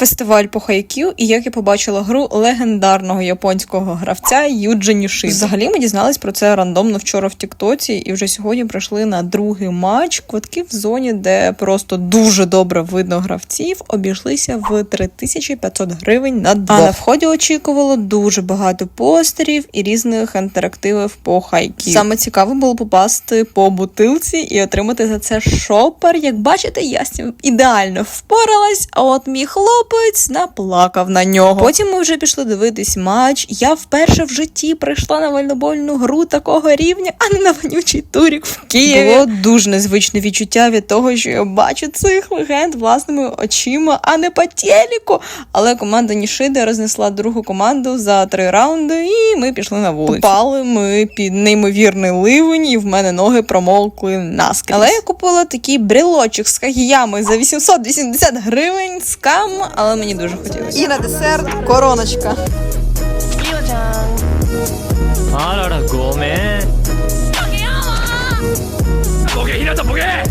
фестиваль по хайкю, і як я побачила гру легендарного японського гравця Юджі Нішиди. Взагалі ми дізнались про це рандомно вчора в Тіктоці, і вже сьогодні прийшли на другий матч. Квитки в зоні, де просто дуже добре видно гравців, обійшлися в 3500 гривень на двох. А на вході очікувало дуже багато постерів і різних інтерактивів по хайкю. Саме цікаво було попасти по бутилці і отримати за це шопер. Як бачите, я з цим ідеально впоралась, а от мій хлопець наплакав на нього. Потім ми вже пішли дивитись матч. Я вперше в житті прийшла на вольнобольну гру такого рівня, а не на вонючий турік в Києві. Було дуже незвичне відчуття від того, що я бачу цих легенд власними очима, а не по телеку. Але команда Нішиди рознесла другу команду за три раунди, і ми пішли на вулицю. Попали ми під неймовірний ливень, і в мене ноги промокли наскрізь. Але я купила такий брелочок з кагіями за 880 гривень скам, але мені дуже хотілося. І на десерт короночка. Арара, гоме. Боге, Хірата, боге!